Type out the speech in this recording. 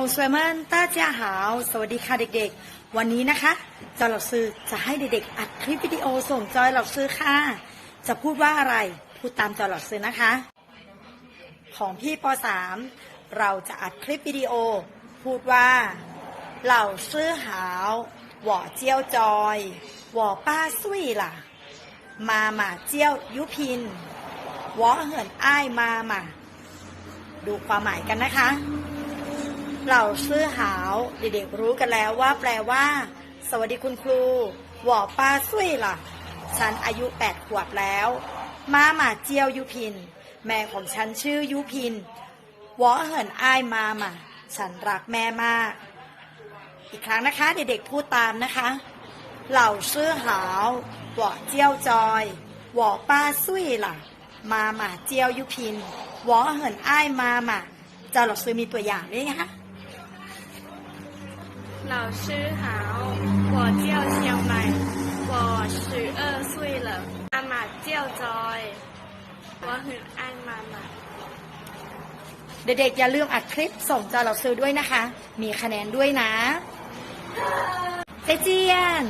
โฮสเวมนต้าเจ้าหาว สวัสดีค่ะเด็กๆ วันนี้นะคะ จอยหลับซื้อจะให้เด็กๆ อัดคลิปวิดีโอส่งจอยหลับซื้อค่ะ จะพูดว่าอะไร พูดตามจอยหลับซื้อนะคะ ของพี่ป .3 เราจะอัดคลิปวิดีโอ พูดว่า เหล่าซื้อหาวหว่อเจียวจอยหว่อป้าซุยล่ะ มาหมาเจียวยุพินหวอเหินอ้ายมาหมาดูความหมายกันนะคะ เหล่าซื่อหาวเด็กๆรู้กันแล้วว่าแปลว่า สวัสดีคุณครูหวอป้าซุยล่ะ ฉันอายุแปดขวบแล้ว มาหมาเจียวยุพิน แม่ของฉันชื่อยุพินหวอเหินอ้ายมาหมาฉันรักแม่มาก อีกครั้งนะคะ เด็กๆพูดตามนะคะ เหล่าซื่อหาวหวอเจียวจอยหวอป้าซุยล่ะ มาหมาเจียวยุพินหวอเหินอ้ายมาหมาจ้าหลักซื้อมีตัวอย่างด้วยนะคะ 老师好，我叫小满，我十二岁了。妈妈叫จอย我很爱妈妈。 เด็กๆอย่าลืมอัดคลิปส่งจอเราซื้อด้วยนะคะ มีคะแนนด้วยนะเจเจียน